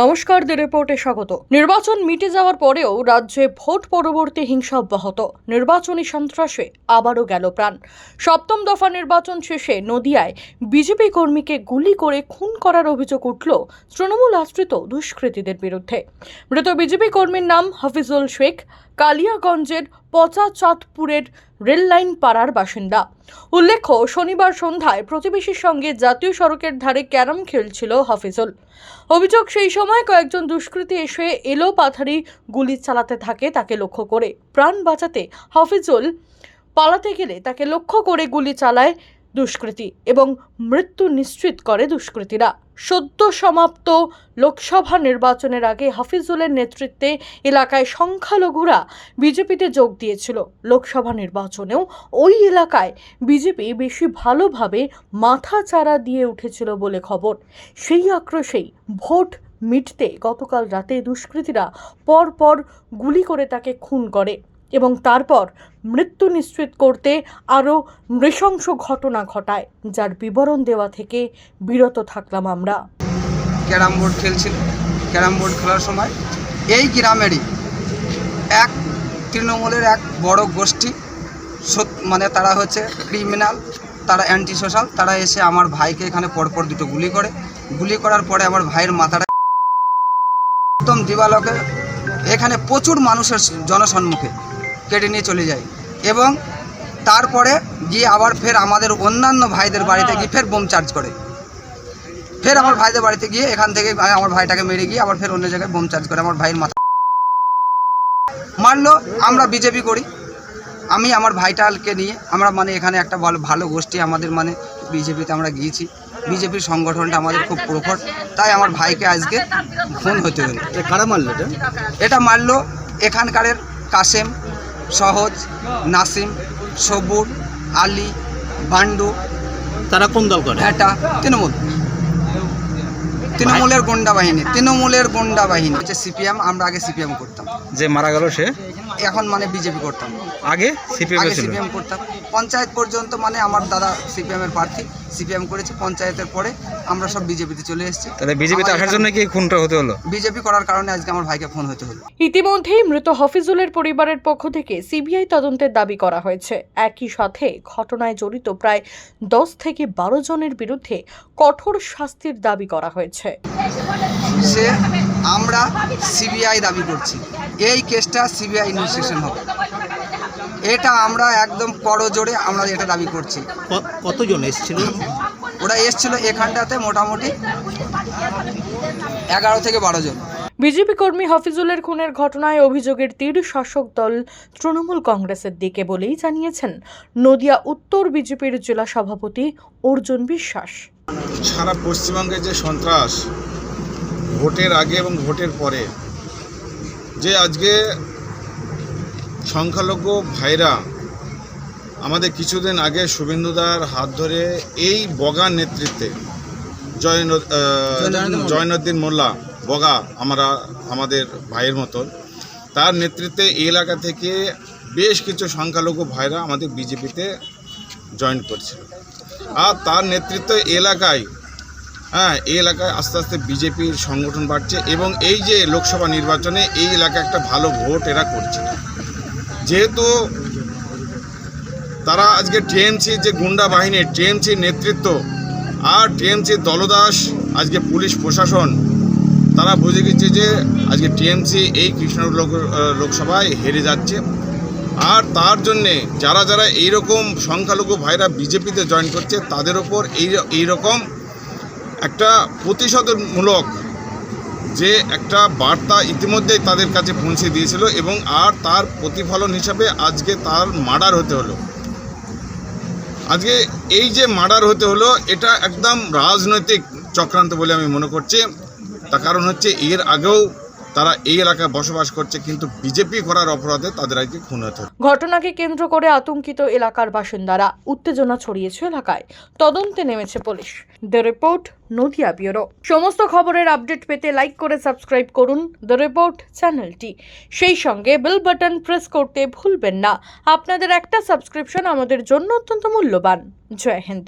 নমস্কার দ্য রিপোর্টে স্বাগত। নির্বাচন মিটে যাওয়ার পরেও রাজ্যে ভোট পরবর্তী হিংসা অব্যাহত। নির্বাচনী সন্ত্রাসে আবারও গেল প্রাণ। সপ্তম দফা নির্বাচন শেষে নদিয়ায় বিজেপি কর্মীকে গুলি করে খুন করার অভিযোগ উঠল তৃণমূল আশ্রিত দুষ্কৃতীদের বিরুদ্ধে। মৃত বিজেপি কর্মীর নাম হাফিজুল শেখ। কালিয়াগঞ্জের পচা চাঁদপুরের রেললাইন পাড়ার বাসিন্দা। উল্লেখ্য, শনিবার সন্ধ্যায় প্রতিবেশীর সঙ্গে জাতীয় সড়কের ধারে ক্যারম খেলছিল হাফিজুল। অভিযোগ, সেই সময় কয়েকজন দুষ্কৃতী এসে এলো পাথারি গুলি চালাতে থাকে তাকে লক্ষ্য করে। প্রাণ বাঁচাতে হাফিজুল পালাতে গেলে তাকে লক্ষ্য করে গুলি চালায় দুষ্কৃতী এবং মৃত্যু নিশ্চিত করে দুষ্কৃতীরা। সদ্য সমাপ্ত লোকসভা নির্বাচনের আগে হাফিজুলের নেতৃত্বে এলাকায় সংখ্যালঘুরা বিজেপিতে যোগ দিয়েছিল। লোকসভা নির্বাচনেও ওই এলাকায় বিজেপি বেশি ভালোভাবে মাথা চারা দিয়ে উঠেছিল বলে খবর। সেই আক্রোশেই ভোট মিটতে গতকাল রাতে দুষ্কৃতীরা পরপর গুলি করে তাকে খুন করে। এবং তারপর মৃত্যু নিশ্চিত করতে আরও নৃশংস ঘটনা ঘটায়, যার বিবরণ দেওয়া থেকে বিরত থাকলাম আমরা। ক্যারাম বোর্ড খেলছিল, ক্যারাম বোর্ড খেলার সময়। এই গ্রামেরই এক তৃণমূলের এক বড় গোষ্ঠী মানে তারা হচ্ছে ক্রিমিনাল তারা অ্যান্টি সোশ্যাল তারা এসে আমার ভাইকে এখানে পরপর দুটো গুলি করে। গুলি করার পরে আমার ভাইয়ের মাথাটা একদম দিবালকে, এখানে প্রচুর মানুষের জনসম্মুখে। কেটে নিয়ে চলে যায় এবং তারপরে গিয়ে আবার ফের আমাদের অন্যান্য ভাইদের বাড়িতে গিয়ে ফের বোম চার্জ করে। ফের আমার ভাইদের বাড়িতে গিয়ে এখান থেকে আমার ভাইটাকে মেরে গিয়ে আবার ফের অন্য জায়গায় বোম চার্জ করে আমার ভাইয়ের মাথা। মারলো আমরা বিজেপি করি। আমি আমার ভাইটাকে নিয়ে আমরা মানে এখানে একটা ভালো ভালো গোষ্ঠী আমাদের মানে বিজেপিতে আমরা গিয়েছি। বিজেপির সংগঠনটা আমাদের খুব প্রখর। তাই আমার ভাইকে আজকে ফোন হতে হলো। কারা মারলো এটা? এটা মারলো এখানকারের কাসেম। সহজ নাসিম সবুর আলী বান্ডু তারা কোন দল করে? এটা তৃণমূল। তৃণমূলের গুন্ডা বাহিনী তৃণমূলের গুন্ডা বাহিনী। হচ্ছে সিপিএম আমরা আগে সিপিএম করতাম। যে মারা গেল সে? এখন মানে বিজেপি করতাম। আগে সিপিএম আগে সিপিএম করতাম। পঞ্চায়েত পর্যন্ত মানে আমার দাদা সিপিএম এর প্রার্থী। সিপিএম করেছে পঞ্চায়েতের পরে আমরা সব বিজেপিতে চলে এসেছি। তাহলে বিজেপিতে আসার জন্য কি খুনটা হতে হলো? বিজেপি করার কারণে আজকে আমার ভাইকে ফোন হতে হলো। ইতিমধ্যেই মৃত হাফিজুলের পরিবারের পক্ষ থেকে সিবিআই তদন্তের দাবি করা হয়েছে। একই সাথে ঘটনায় জড়িত প্রায় দশ থেকে বারো জনের বিরুদ্ধে কঠোর শাস্তির দাবি করা হয়েছে। সে আমরা সিবিআই দাবি করছি। এই কেসটা সিবিআই ইনভেস্টিগেশন হবে। এটা আমরা একদম করজোড়ে আমরা এটা দাবি করছি। কতজন এসেছিল? ওরা এসছিল এখানটাতে মোটামুটি এগারো থেকে বারো জন। বিজেপি কর্মী হাফিজুলের খুনের ঘটনায় অভিযোগের তীর শাসক দল তৃণমূল কংগ্রেসের দিকে বলেই জানিয়েছেন নদিয়া উত্তর বিজেপির জেলা সভাপতি অর্জুন বিশ্বাস। সারা পশ্চিমবঙ্গে যে সন্ত্রাস ভোটের আগে এবং ভোটের পরে যে আজকে সংখ্যালঘু ভাইরা আমাদের কিছুদিন আগে শুভেন্দুদার হাত ধরে এই বগা নেতৃত্বে জয়ন জয়নুদ্দিন মোল্লা। বগা আমরা আমাদের ভাইয়ের মতন তার নেতৃত্বে এই এলাকা থেকে বেশ কিছু সংখ্যালঘু ভাইরা আমাদের বিজেপিতে জয়েন করছিল। আর তার নেতৃত্বে এলাকায় হ্যাঁ এই এলাকায় আস্তে আস্তে বিজেপির সংগঠন বাড়ছে এবং এই যে লোকসভা নির্বাচনে এই এলাকায় একটা ভালো ভোট এরা করছে। যেহেতু তারা আজকে টিএমসি যে গুন্ডা বাহিনী টিএমসির নেতৃত্ব আর টিএমসির দলদাস, আজকে পুলিশ প্রশাসন, তারা বুঝে গেছে যে আজকে টিএমসি এই কৃষ্ণনগর লোক লোকসভায় হেরে যাচ্ছে। আর তার জন্যে যারা যারা এইরকম সংখ্যালঘু ভাইরা বিজেপিতে জয়েন করছে, তাদের ওপর এই, এইরকম একটা প্রতিশোধমূলক যে একটা বার্তা ইতিমধ্যেই তাদের কাছে পৌঁছে দিয়েছিল এবং আর তার প্রতিফলন হিসাবে আজকে তার মার্ডার হতে হলো। আজকে এই যে মার্ডার হতে হলো, এটা একদম রাজনৈতিক চক্রান্ত বলে আমি মনে করছি। তার কারণ হচ্ছে এর আগেও তারা এই এলাকায় বসবাস করছে, কিন্তু বিজেপি করার অপরাধে তাদের আজকে খুন হতে ঘটনাকে কেন্দ্র করে আতঙ্কিত এলাকার বাসিন্দারা উত্তেজনা ছড়িয়েছে এলাকায়। তদন্তে নেমেছে police. The report, Nadia bureau. সমস্ত খবরের আপডেট পেতে লাইক করে সাবস্ক্রাইব করুন দ্য রিপোর্ট চ্যানেলটি। সেই সঙ্গে বেল বাটন প্রেস করতে ভুলবেন না। আপনাদের একটা সাবস্ক্রিপশন আমাদের জন্য অত্যন্ত মূল্যবান। জয় হিন্দ।